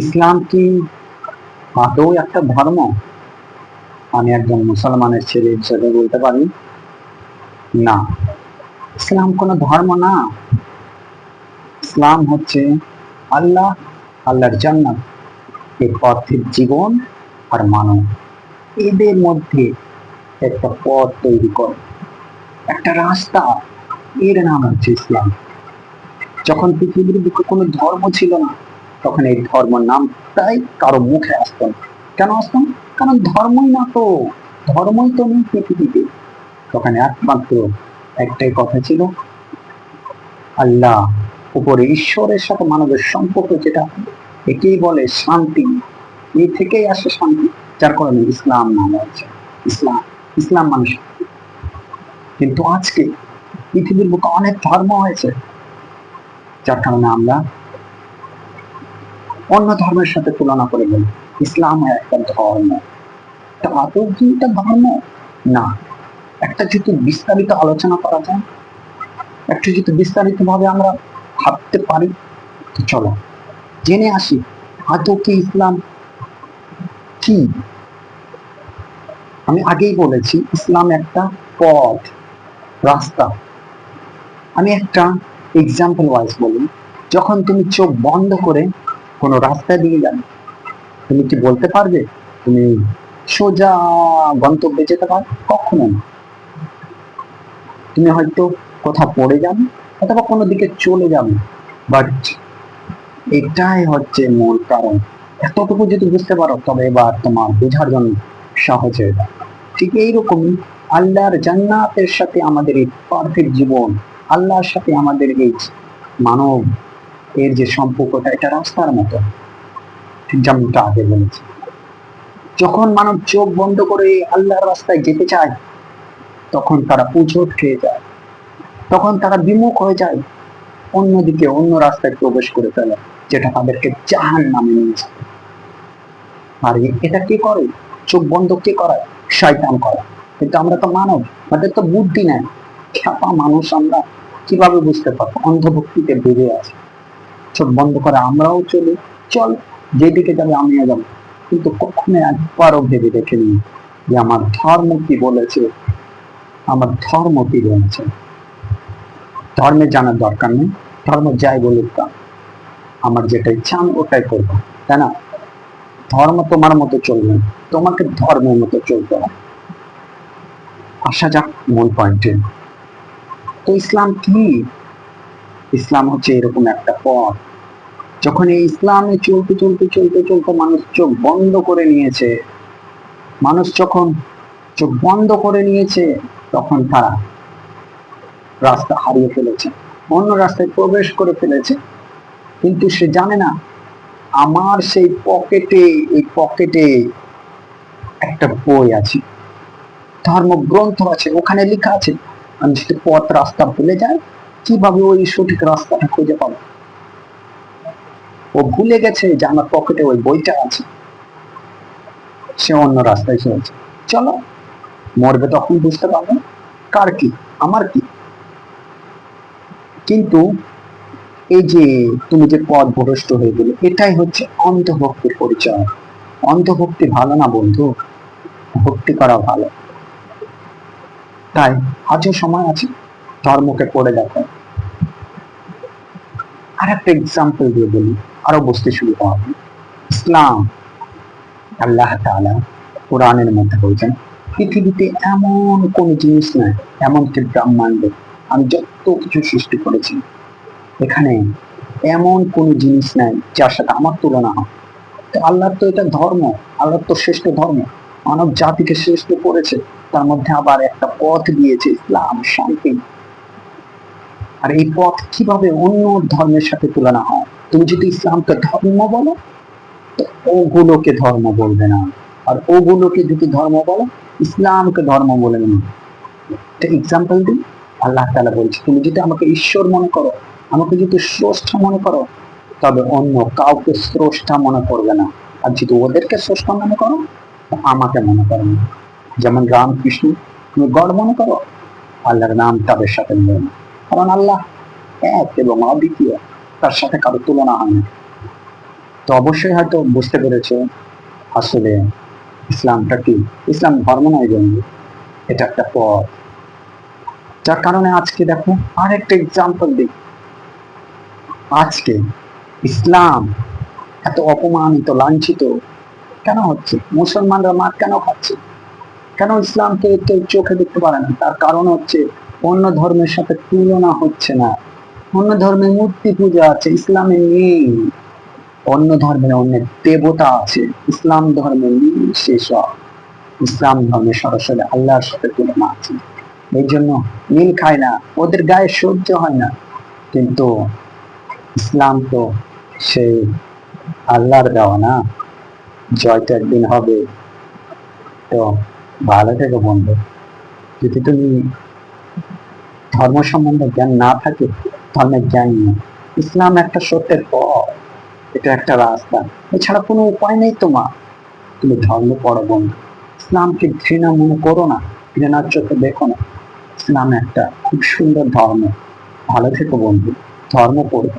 ইসলাম কি আদৌ একটা ধর্ম? আমি একজন মুসলমানের ছেলে হিসেবে বলতে পারি, না। ইসলাম কোনো ধর্ম না। ইসলাম হচ্ছে আল্লাহ, আল্লাহর জান্নাত এই পার্থিব জীবন আর মানব। এদের মধ্যে একটা পথ তৈরি করে, একটা রাস্তা। এর নাম হচ্ছে ইসলাম। যখন পৃথিবীর বুকে কোনো ধর্ম ছিল না তখন এই ধর্ম নামটাই কারও মুখে আসতো না। কেন আসতো না? কারণ ধর্মই না তো। ধর্মই তো নেই পৃথিবীতে। তখন একমাত্র একটাই কথা ছিল, আল্লাহ উপরে ঈশ্বরের সাথে মানবের সম্পর্ক যেটা, একেই বলে শান্তি। এই থেকেই আসে শান্তি, যার কারণে ইসলাম নাম হচ্ছে ইসলাম ইসলাম মানুষ কিন্তু আজকে পৃথিবীর বুকে অনেক ধর্ম হয়েছে, যার কারণে আমরা অন্য ধর্মের সাথে তুলনা করে বলি। ইসলাম একটা ধর্ম। তা কি এটা ধর্ম? না। একটা যদি বিস্তারিত আলোচনা করা যায়, একটু যদি বিস্তারিত ভাবে আমরা ভাবতে পারি চলো। জেনে আসি, আদৌ কি ইসলাম কি? আমি আগেই বলেছি, ইসলাম একটা পথ, রাস্তা। আমি একটা এক্সাম্পল ওয়াইজ বলি, যখন তুমি চোখ বন্ধ করে কোনো রাস্তা দিয়ে যাবে তুমি কি বলতে পারবে? তুমি সোজা গন্তব্যে যেতে পারবে কখনো না। তুমি হয়তো কোথাও পড়ে যাবে অথবা কোনো দিকে চলে যাবে। বাট এটাই হচ্ছে মূল কারণ। এতটুকু যদি বুঝতে পারো, তবে এবার তোমার বোঝার জন্য সহজ হয়ে যাবে। ঠিক এইরকমই আল্লাহর জান্নাতের সাথে আমাদের এই পার্থিব জীবন, আল্লাহর সাথে আমাদের এই মানব এর যে সম্পর্কটা, এটা রাস্তার মতো। যেমনটা আগে বলেছি। যখন মানব চোখ বন্ধ করে আল্লাহর রাস্তায় যেতে চায়, তখন তারা পুজোট খেয়ে যায়। তখন তারা বিমুখ হয়ে যায়। অন্যদিকে অন্য রাস্তায় প্রবেশ করে ফেলে, যেটা তাদেরকে জাহান নামে নিয়ে যায়। আর এটা কে করে? চোখ বন্ধ কে করায় শয়তান করে। কিন্তু আমরা তো মানব, আমাদের তো বুদ্ধি নেই। খ্যাপা মানুষ আমরা কীভাবে বুঝতে পারব? অন্ধভক্তিতে বেড়ে আছে। চোখ বন্ধ করে আমরাও চলি। চল, যেদিকে যাবে আমিও যাব। কিন্তু কখনো একবারও ভেবে দেখিনি যে আমার ধর্ম কি বলেছে। আমার ধর্ম কি বলেছে। ধর্মে জানার দরকার নেই। ধর্ম যাই বলুক তা। আমার যেটা ইচ্ছা আমি ওটাই করব, তাই না? ধর্ম তোমার মতো চলবে তোমাকে ধর্মের মতো চলতে হবে। আসা যাক, মূল পয়েন্টে তো ইসলাম কি? ইসলাম হচ্ছে এরকম একটা পথ। যখন এই ইসলামে চলতে চলতে চলতে চলতে মানুষ চোখ বন্ধ করে নিয়েছে, মানুষ যখন চোখ বন্ধ করে নিয়েছে, তখন তারা রাস্তা হারিয়ে ফেলেছে, অন্য রাস্তায় প্রবেশ করে ফেলেছে। কিন্তু সে জানে না, আমার সেই পকেটে, এই পকেটে একটা বই আছে, ধর্মগ্রন্থ আছে, ওখানে লেখা আছে, আমি যদি পথ রাস্তা ভুলে যাই কীভাবে ওই সঠিক রাস্তাটা খুঁজে পাবো? ও ভুলে গেছে যে আমার পকেটে ওই বইটা আছে। সে অন্য রাস্তায় চলছে। চলো, মরবে তখন বুঝতে পারবে। কার কি? আমার কি? কিন্তু এই যে তুমি যে পথ ভ্রষ্ট হয়ে গেলে, এটাই হচ্ছে অন্ধভক্তির পরিচয়। অন্ধভক্তি ভালো না বন্ধু? ভক্তি করা ভালো। তাই আজও সময় আছে? ধর্মকে পড়ে দেখো। আর একটা এক্সাম্পল দিয়ে বলি, আরও বুঝতে শুরু হবে। ইসলাম, আল্লাহ তাআলা কোরআনের মধ্যে বলছেন, পৃথিবীতে এমন কোন জিনিস নাই, এমনকি ব্রহ্মাণ্ডে। আমি যত কিছু সৃষ্টি করেছি, এখানে এমন কোন জিনিস নাই যার সাথে আমার তুলনা হয়। তো আল্লাহর তো এটা ধর্ম, আল্লাহর তো শ্রেষ্ঠ ধর্ম। মানব জাতিকে শ্রেষ্ঠ করেছে, তার মধ্যে আবার একটা পথ দিয়েছে ইসলাম শান্তি। আর এই পথ কীভাবে অন্য ধর্মের সাথে তুলনা হয়? তুমি যদি ইসলামকে ধর্ম বলো, তো ওগুলোকে ধর্ম বলবে না। আর ওগুলোকে যদি ধর্ম বলো, ইসলামকে ধর্ম বলে না এক্সাম্পল দিই। আল্লাহ তাআলা বলছে, তুমি যদি আমাকে ঈশ্বর মনে করো, আমাকে যদি স্রষ্টা মনে করো, তবে অন্য কাউকে স্রষ্টা মনে করবে না। আর যদি ওদেরকে স্রষ্টা মনে করো আমাকে মনে করো না। যেমন রামকৃষ্ণ, তুমি গড মনে করো, আল্লাহর নাম তাদের সাথে মিলে না। কারণ আল্লাহ এক এবং অদ্বিতীয়, তার সাথে কারও তুলনা হয় না। তো অবশ্যই হয়তো বুঝতে পেরেছ আসলে ইসলামটা কি? ইসলাম ধর্ম নয় বন্ধু এটা একটা পথ। যার কারণে আজকে দেখো আরেকটা এক্সাম্পল দিই। আজকে ইসলাম এত অপমানিত, লাঞ্ছিত, কেন হচ্ছে? মুসলমানরা মার কেন খাচ্ছে? কেন ইসলামকে কেউ চোখে দেখতে পারে না? তার কারণ হচ্ছে অন্য ধর্মের সাথে তুলনা হচ্ছে না। অন্য ধর্মে মূর্তি পূজা আছে, ইসলামে নেই। অন্য ধর্মে অনেক দেবতা আছে, ইসলাম ধর্মে নেই সেসব ইসলাম ধর্মে সরাসরি আল্লাহর সাথে তুলনা আছে। এই জন্য মিল খায় না, ওদের গায়ে সহ্য হয় না। কিন্তু ইসলাম তো সেই আল্লাহর দেওয়া না। জয় তো একদিন হবে। তো ভালো থেকে বন্ধু। যদি তুমি ধর্ম সম্বন্ধে জ্ঞান না থাকে ধর্মের জ্ঞান নেই। ইসলাম একটা সত্যের পথ, এটা একটা রাস্তা। এছাড়া কোনো উপায় নেই তোমার। তুমি ধর্ম পড়ো বন্ধু। ইসলামকে ঘৃণা মনে করো না, ঘৃণার চোখে দেখো না। ইসলাম একটা খুব সুন্দর ধর্ম। ভালো থেকো বন্ধু। ধর্ম পড়ো।